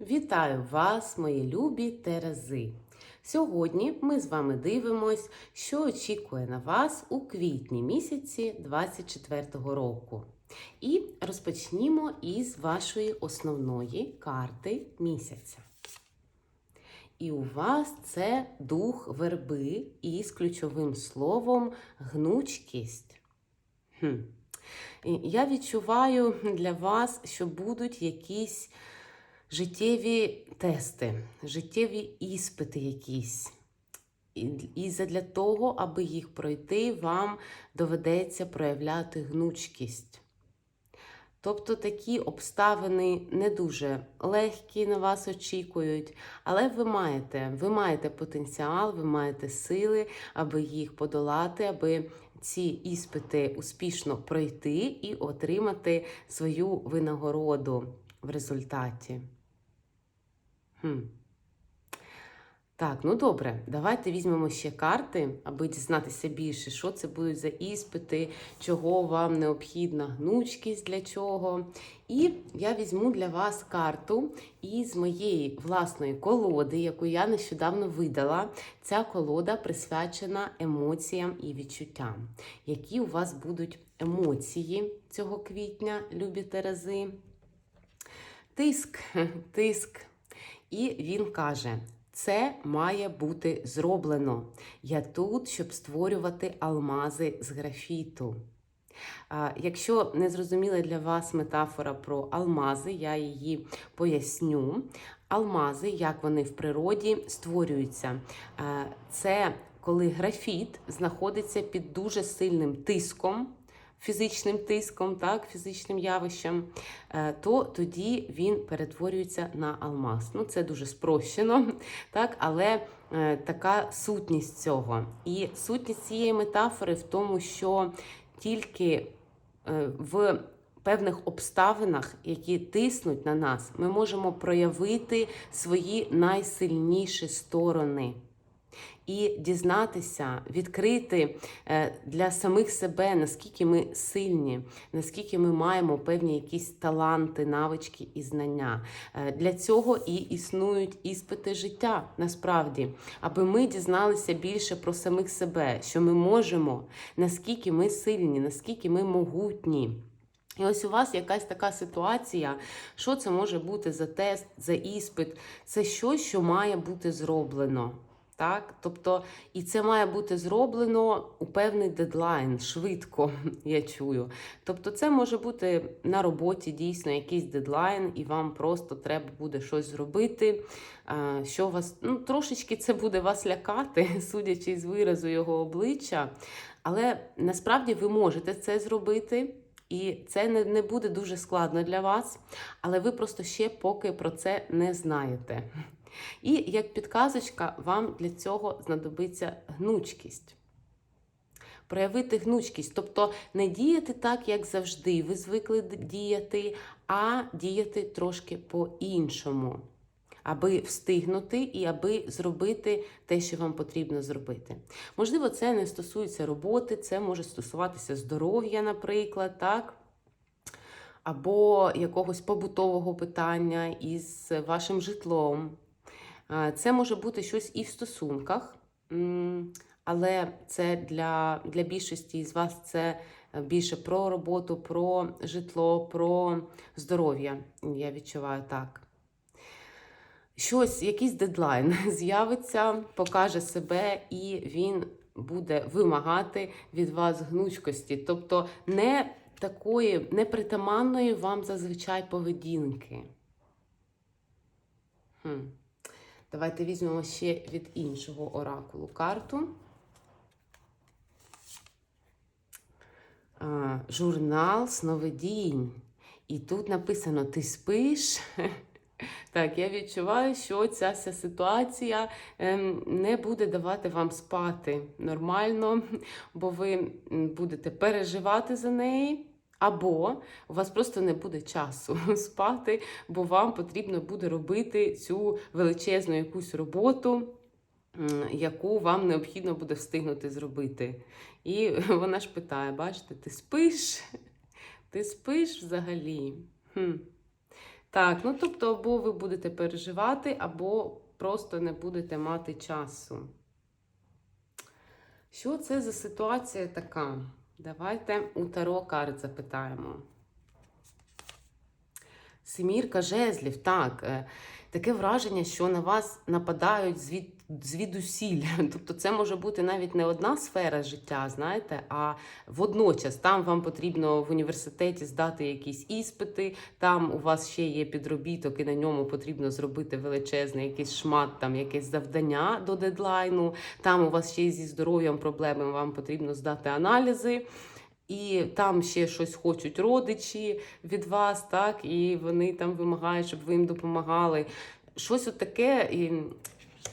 Вітаю вас, мої любі Терези! Сьогодні ми з вами дивимось, що очікує на вас у квітні місяці 24-го року. І розпочнімо із вашої основної карти місяця. І у вас це дух верби із ключовим словом гнучкість. Хм. Я відчуваю для вас, що будуть якісь життєві тести, життєві іспити якісь. І, задля того, аби їх пройти, вам доведеться проявляти гнучкість. Тобто такі обставини не дуже легкі на вас очікують, але ви маєте, ви маєте потенціал, ви маєте сили, аби їх подолати, аби ці іспити успішно пройти і отримати свою винагороду в результаті. Хм. Так, ну добре, давайте візьмемо ще карти, аби дізнатися більше, що це будуть за іспити, чого вам необхідна гнучкість для чого. І я візьму для вас карту із моєї власної колоди, яку я нещодавно видала. Ця колода присвячена емоціям і відчуттям. Які у вас будуть емоції цього квітня, любі Терези? Тиск, тиск. І він каже: це має бути зроблено. Я тут, щоб створювати алмази з графіту. Якщо не зрозуміла для вас метафора про алмази, я її поясню. Алмази, як вони в природі створюються. Це коли графіт знаходиться під дуже сильним тиском фізичним тиском, так, фізичним явищем, е, то тоді він перетворюється на алмаз. Ну, Це дуже спрощено, так, але е, така сутність цього. І сутність цієї метафори в тому, що тільки е, в певних обставинах, які тиснуть на нас, ми можемо проявити свої найсильніші сторони і дізнатися, відкрити е, для самих себе, наскільки ми сильні, наскільки ми маємо певні якісь таланти, навички і знання. Е, для цього і існують іспити життя насправді, аби ми дізналися більше про самих себе, що ми можемо, наскільки ми сильні, наскільки ми могутні. І ось у вас якась така ситуація, що це може бути за тест, за іспит, це щось, що має бути зроблено. Так, тобто, і це має бути зроблено у певний дедлайн, швидко, я чую. Тобто, це може бути на роботі дійсно якийсь дедлайн, і вам просто треба буде щось зробити. Що вас ну, трошечки це буде вас лякати, судячи з виразу його обличчя. Але насправді ви можете це зробити. І це не не буде дуже складно для вас, але ви просто ще поки про це не знаєте. І як підказочка, вам для цього знадобиться гнучкість. Проявити гнучкість, тобто не діяти так, як завжди, ви звикли діяти, а діяти трошки по-іншому, аби встигнути і аби зробити те, що вам потрібно зробити. Можливо, це не стосується роботи, це може стосуватися здоров'я, наприклад, так? Або якогось побутового питання із вашим житлом. Це може бути щось і в стосунках, але це для для більшості з вас це е, більше про роботу, про житло, про здоров'я. Я відчуваю так. Щось, якийсь дедлайн з'явиться, покаже себе, і він буде вимагати від вас гнучкості. Тобто не такої непритаманної вам зазвичай поведінки. Хм. Давайте візьмемо ще від іншого оракулу карту. А, журнал сновидінь. І тут написано: Ти спиш. Так, я відчуваю, що ця вся ситуація ем, не буде давати вам спати нормально, бо ви будете переживати за неї. Або у вас просто не буде часу спати, бо вам потрібно буде робити цю величезну якусь роботу, яку вам необхідно буде встигнути зробити. І вона ж питає: бачите, ти спиш? Ти спиш взагалі? Хм. Так, ну тобто, або ви будете переживати, або просто не будете мати часу. Що це за ситуація така? Давайте у Таро карт запитаємо. Семірка жезлів, так. е, Таке враження, що на вас нападають звід, звідусіль. Тобто це може бути навіть не одна сфера життя, знаєте, а водночас там вам потрібно в університеті здати якісь іспити, там у вас ще є підробіток, і на ньому потрібно зробити величезний якийсь шмат, там якесь завдання до дедлайну. Там у вас ще зі здоров'ям проблеми, вам потрібно здати аналізи. І там ще щось хочуть родичі від вас, так, і вони там вимагають, щоб ви їм допомагали. Щось от таке і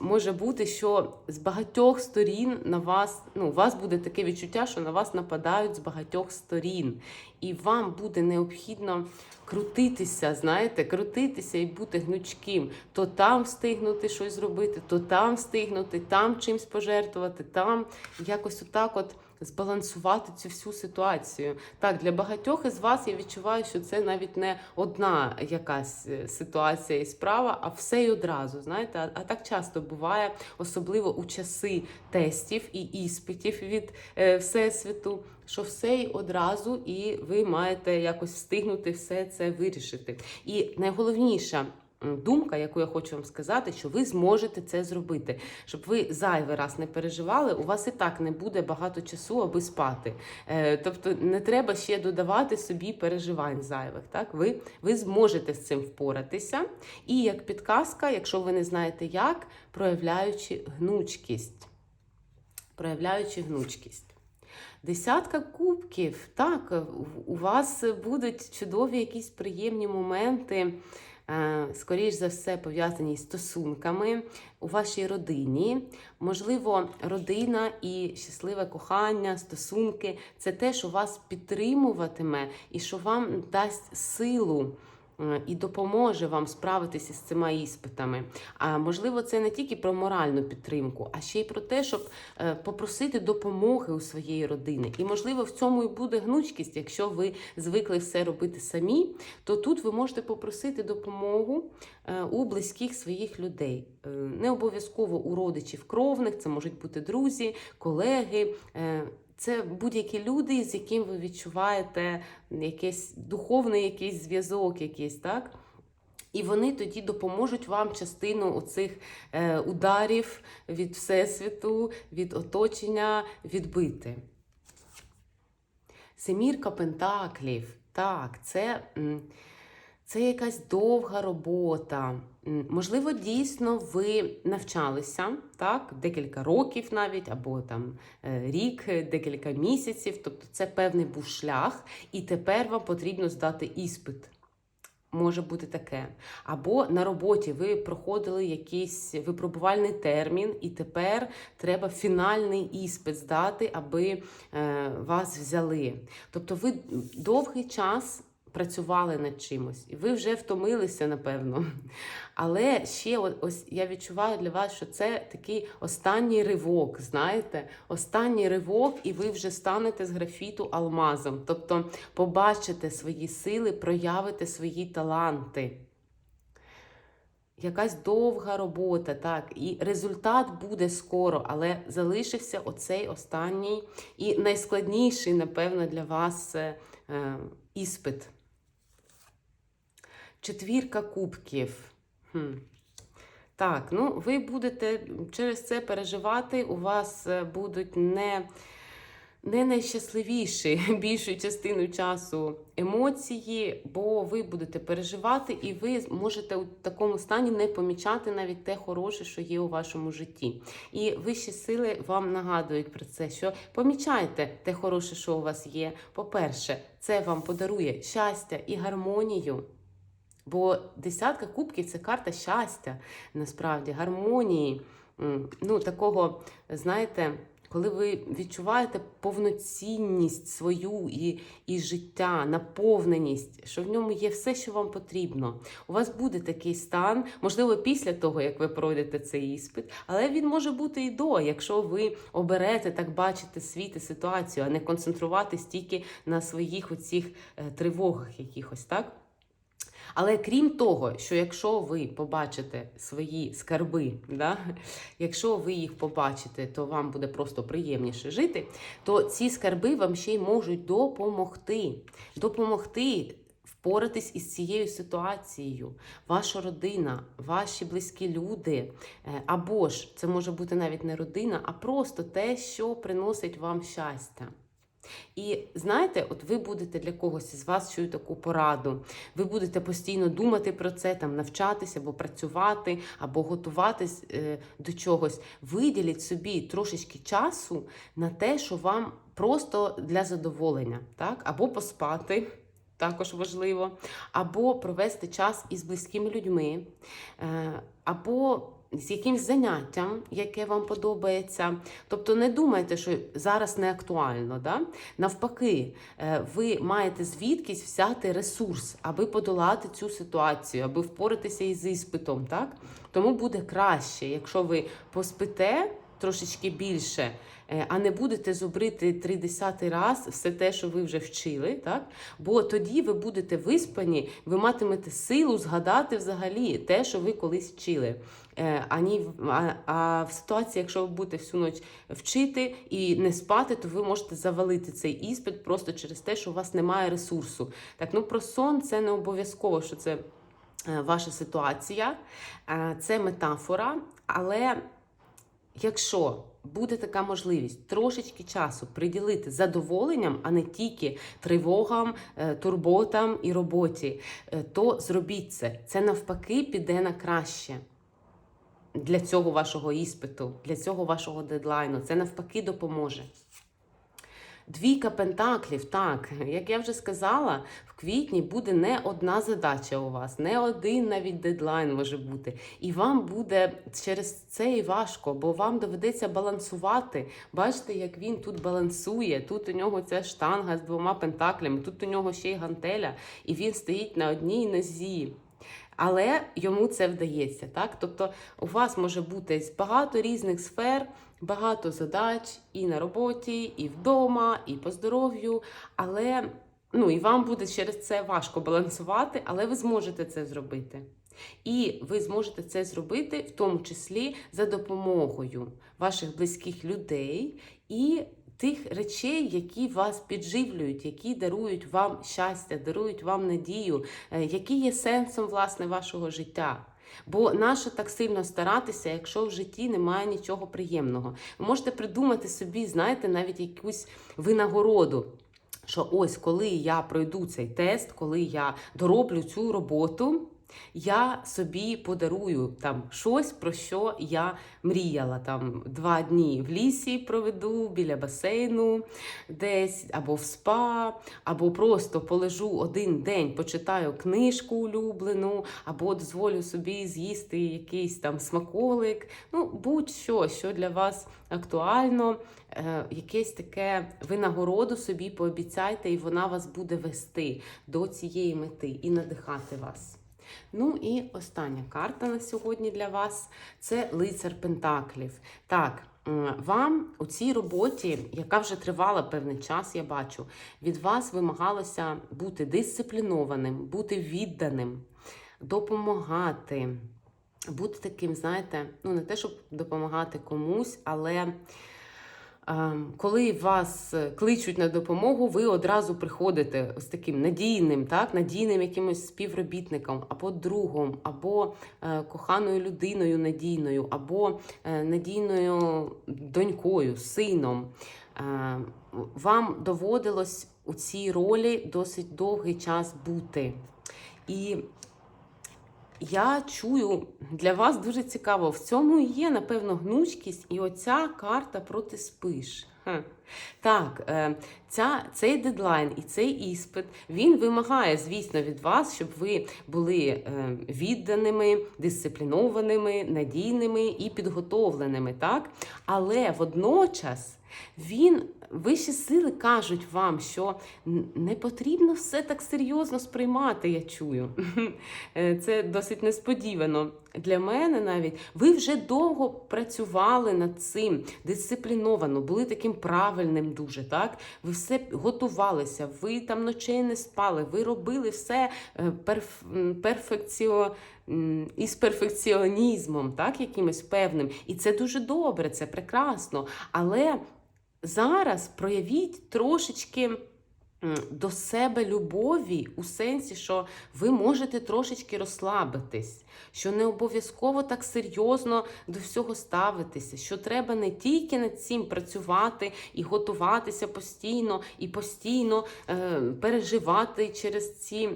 може бути, що з багатьох сторін на вас, ну, у вас буде таке відчуття, що на вас нападають з багатьох сторін. І вам буде необхідно крутитися, знаєте, крутитися і бути гнучким. То там встигнути щось зробити, то там встигнути, там чимсь пожертвувати, там якось отак от збалансувати цю всю ситуацію. Так, для багатьох із вас я відчуваю, що це навіть не одна якась е, ситуація і справа, а все й одразу. Знаєте, а, а так часто буває, особливо у часи тестів і іспитів від е, всесвіту. Що все й одразу, і ви маєте якось встигнути все це вирішити. І найголовніша м, думка, яку я хочу вам сказати, що ви зможете це зробити, щоб ви зайвий раз не переживали. У вас і так не буде багато часу, аби спати. Е, тобто не треба ще додавати собі переживань зайвих. Так, ви, ви зможете з цим впоратися. І як підказка, якщо ви не знаєте як, проявляючи гнучкість. Проявляючи гнучкість. Десятка кубків. Так, у вас будуть чудові якісь приємні моменти, скоріш за все, пов'язані з стосунками у вашій родині. Можливо, родина і щасливе кохання, стосунки це те, що вас підтримуватиме і що вам дасть силу. Е, І допоможе вам справитися з цими іспитами. А можливо, це не тільки про моральну підтримку, а ще й про те, щоб е, попросити допомоги у своєї родини. І можливо, в цьому і буде гнучкість. Якщо ви звикли все робити самі, то тут ви можете попросити допомогу е, у близьких своїх людей. Не обов'язково у родичів кровних, це можуть бути друзі, колеги. Це будь-які люди, з яким ви відчуваєте якийсь духовний якийсь зв'язок, якийсь, так? І вони тоді допоможуть вам частину оцих е, ударів від Всесвіту, від оточення відбити. Семірка Пентаклів. Так, це, це якась довга робота. Можливо, дійсно ви навчалися так, декілька років навіть, або там е, рік, е, декілька місяців. Тобто це певний був шлях, і тепер вам потрібно здати іспит. Може бути таке. Або на роботі ви проходили якийсь випробувальний термін, і тепер треба фінальний іспит здати, аби е, вас взяли. Тобто ви довгий час працювали над чимось, і ви вже втомилися, напевно. Але ще ось я відчуваю для вас, що це такий останній ривок, знаєте, останній ривок, і ви вже станете з графіту алмазом. Тобто побачите свої сили, проявите свої таланти. Якась довга робота, так, і результат буде скоро, але залишився оцей останній і найскладніший, напевно, для вас е, е, іспит. Четвірка кубків. Хм. Так, ну ви будете через це переживати. У вас е, будуть не, не найщасливіші більшу частину часу емоції, бо ви будете переживати, і ви можете у такому стані не помічати навіть те хороше, що є у вашому житті. І вищі сили вам нагадують про це, що помічайте те хороше, що у вас є. По-перше, це вам подарує щастя і гармонію. Бо десятка кубків це карта щастя, насправді, гармонії. Ну, такого, знаєте, коли ви відчуваєте повноцінність свою і, і життя, наповненість, що в ньому є все, що вам потрібно. У вас буде такий стан, можливо, після того, як ви пройдете цей іспит, але він може бути і до, якщо ви оберете так бачити світ і ситуацію, а не концентруватись тільки на своїх оцих е, тривогах якихось, так? Але крім того, що якщо ви побачите свої скарби, да, якщо ви їх побачите, то вам буде просто приємніше жити, то ці скарби вам ще й можуть допомогти. Допомогти впоратись із цією ситуацією. Ваша родина, ваші близькі люди, е, або ж це може бути навіть не родина, а просто те, що приносить вам щастя. І знаєте, от ви будете для когось із вас чую таку пораду. Ви будете постійно думати про це, там навчатися або працювати, або готуватись е, до чогось. Виділіть собі трошечки часу на те, що вам просто для задоволення, так? Або поспати. Також важливо, або провести час із близькими людьми, е, або з якимсь заняттям, яке вам подобається. Тобто не думайте, що зараз не актуально. Да? Навпаки, е, ви маєте звідкись взяти ресурс, аби подолати цю ситуацію, аби впоратися із іспитом. Так? Тому буде краще, якщо ви поспите трошечки більше. е, А не будете зубрити 30 раз все те, що ви вже вчили, так? Бо тоді ви будете виспані, ви матимете силу згадати взагалі те, що ви колись вчили. Е, ані а, а в ситуації, якщо ви будете всю ніч вчити і не спати, то ви можете завалити цей іспит просто через те, що у вас немає ресурсу. Так, ну про сон це не обов'язково, що це е, ваша ситуація, Е, це метафора, але якщо буде така можливість трошечки часу приділити задоволенням, а не тільки тривогам, турботам і роботі, то зробіть це. Це навпаки піде на краще. Для цього вашого іспиту, для цього вашого дедлайну. Це навпаки допоможе. Двійка пентаклів, так, як я вже сказала, в квітні буде не одна задача у вас, не один навіть дедлайн може бути. І вам буде через це і важко, бо вам доведеться балансувати. Бачите, як він тут балансує. Тут у нього ця штанга з двома пентаклями, тут у нього ще й гантеля, і він стоїть на одній нозі. Але йому це вдається, так? Тобто у вас може бути багато різних сфер, багато задач і на роботі, і вдома, і по здоров'ю. Але ну і вам буде через це важко балансувати, але ви зможете це зробити. І ви зможете це зробити в тому числі за допомогою ваших близьких людей і тих речей, які вас підживлюють, які дарують вам щастя, дарують вам надію, е, які є сенсом власне вашого життя. Бо нащо так сильно старатися, якщо в житті немає нічого приємного? Ви можете придумати собі, знаєте, навіть якусь винагороду. Що ось коли я пройду цей тест, коли я дороблю цю роботу, я собі подарую там щось, про що я мріяла. Там два дні в лісі проведу біля басейну, десь або в спа, або просто полежу один день, почитаю книжку улюблену, або дозволю собі з'їсти якийсь там смаколик. Ну, будь-що, що для вас актуально, е, якесь таке винагороду собі пообіцяйте, і вона вас буде вести до цієї мети і надихати вас. Ну і остання карта на сьогодні для вас це лицар Пентаклів. Так, вам у цій роботі, яка вже тривала певний час, я бачу, від вас вимагалося бути дисциплінованим, бути відданим, допомагати, бути таким, знаєте, ну не те, щоб допомагати комусь, але. Коли вас е, кличуть на допомогу, ви одразу приходите з таким надійним, так, надійним якимось співробітником, або другом, або е, коханою людиною надійною, або е, надійною донькою, сином. Вам доводилось у цій ролі досить довгий час бути. І я чую для вас дуже цікаво. В цьому є, напевно, гнучкість, і оця карта проти спиш. Ха. Так, е, ця, цей дедлайн і цей іспит він вимагає, звісно, від вас, щоб ви були е, відданими, дисциплінованими, надійними і підготовленими. Так? Але водночас Він, вищі сили кажуть вам, що не потрібно все так серйозно сприймати, я чую. Е, Це досить несподівано для мене навіть. Ви вже довго працювали над цим, дисципліновано, були таким правильним дуже, так? Ви все готувалися, ви там ночей не спали, ви робили все е, перф... перфекціо... із перфекціонізмом, так, якимось певним. І це дуже добре, це прекрасно. Але зараз проявіть трошечки до себе любові у сенсі, що ви можете трошечки розслабитись, що не обов'язково так серйозно до всього ставитися, що треба не тільки над цим працювати і готуватися постійно, і постійно е, переживати через ці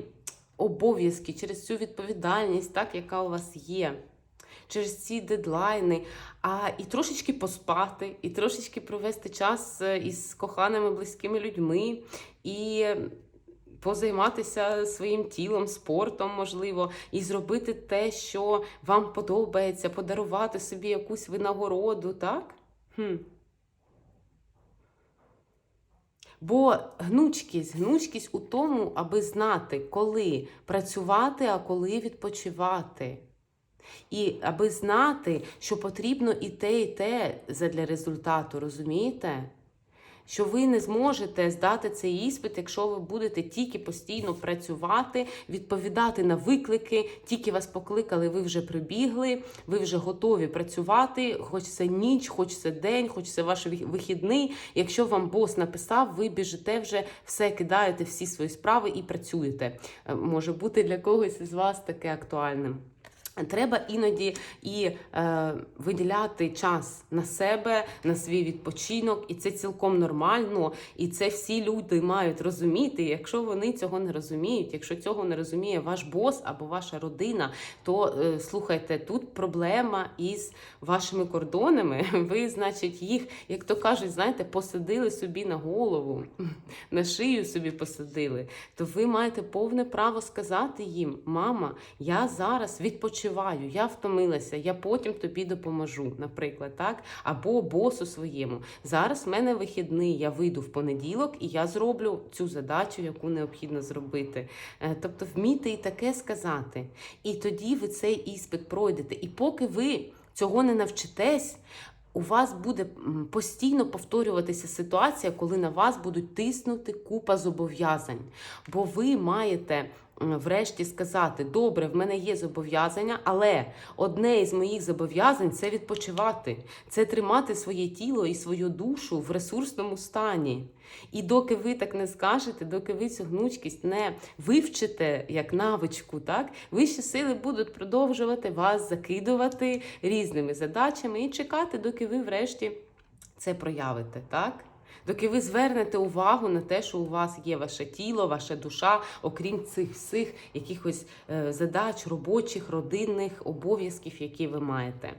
обов'язки, через цю відповідальність, так, яка у вас є. Через ці дедлайни, а і трошечки поспати, і трошечки провести час е, із коханими близькими людьми, і позайматися своїм тілом, спортом, можливо, і зробити те, що вам подобається, подарувати собі якусь винагороду, так? Хм. Бо гнучкість, гнучкість у тому, аби знати, коли працювати, а коли відпочивати. І аби знати, що потрібно і те, і те задля результату, розумієте? Що ви не зможете здати цей іспит, якщо ви будете тільки постійно працювати, відповідати на виклики, тільки вас покликали, ви вже прибігли, ви вже готові працювати, хоч це ніч, хоч це день, хоч це ваш вихідний. Якщо вам бос написав, ви біжите вже все кидаєте, всі свої справи і працюєте. Е, Може бути для когось із вас таке актуальним. Треба іноді і е, виділяти час на себе, на свій відпочинок, і це цілком нормально. І це всі люди мають розуміти. Якщо вони цього не розуміють, якщо цього не розуміє ваш бос або ваша родина, то е, слухайте, тут проблема із вашими кордонами. Ви, значить, їх, як то кажуть, знаєте, посадили собі на голову, на шию собі посадили. То ви маєте повне право сказати їм: мама, я зараз відпочиваю, я втомилася, я потім тобі допоможу, наприклад, так? Або босу своєму. Зараз в мене вихідний, я вийду в понеділок і я зроблю цю задачу, яку необхідно зробити. Е, Тобто вміти і таке сказати. І тоді ви цей іспит пройдете. І поки ви цього не навчитесь. У вас буде постійно повторюватися ситуація, коли на вас будуть тиснути купа зобов'язань. Бо ви маєте врешті сказати: добре, в мене є зобов'язання, але одне із моїх зобов'язань це відпочивати, це тримати своє тіло і свою душу в ресурсному стані. І доки ви так не скажете, доки ви цю гнучкість не вивчите як навичку, так вищі сили будуть продовжувати вас закидувати різними задачами і чекати, доки ви врешті це проявите, так? Доки ви звернете увагу на те, що у вас є ваше тіло, ваша душа, окрім цих всіх якихось е, задач, робочих, родинних обов'язків, які ви маєте.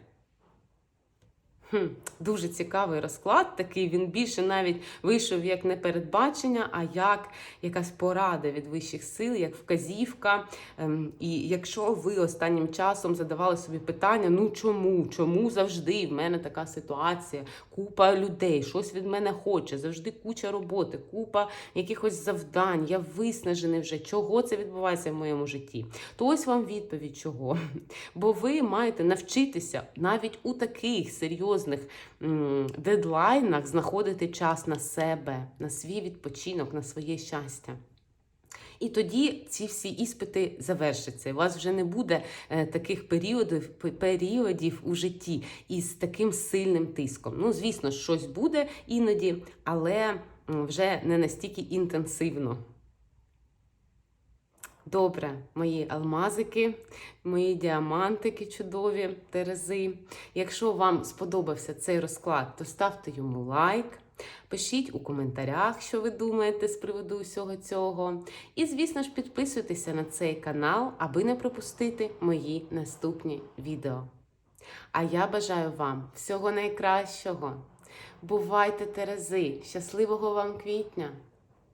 Хм, дуже цікавий розклад. Такий він більше навіть вийшов як не передбачення, а як якась порада від вищих сил, як вказівка. Ем, і якщо ви останнім часом задавали собі питання: ну чому? Чому завжди в мене така ситуація? Купа людей, щось від мене хоче, завжди куча роботи, купа якихось завдань. Я виснажений вже. Чого це відбувається в моєму житті? То ось вам відповідь чого. Бо ви маєте навчитися навіть у таких серйозних м, дедлайнах знаходити час на себе, на свій відпочинок, на своє щастя. І тоді ці всі іспити завершаться. У вас вже не буде е, таких періодів, періодів у житті із таким сильним тиском. Ну, звісно, щось буде іноді, але вже не настільки інтенсивно. Добре, мої алмазики, мої діамантики чудові терези. Якщо вам сподобався цей розклад, то ставте йому лайк. Пишіть у коментарях, що ви думаєте з приводу усього цього. І, звісно ж, підписуйтеся на цей канал, аби не пропустити мої наступні відео. А я бажаю вам всього найкращого. Бувайте терези! Щасливого вам квітня!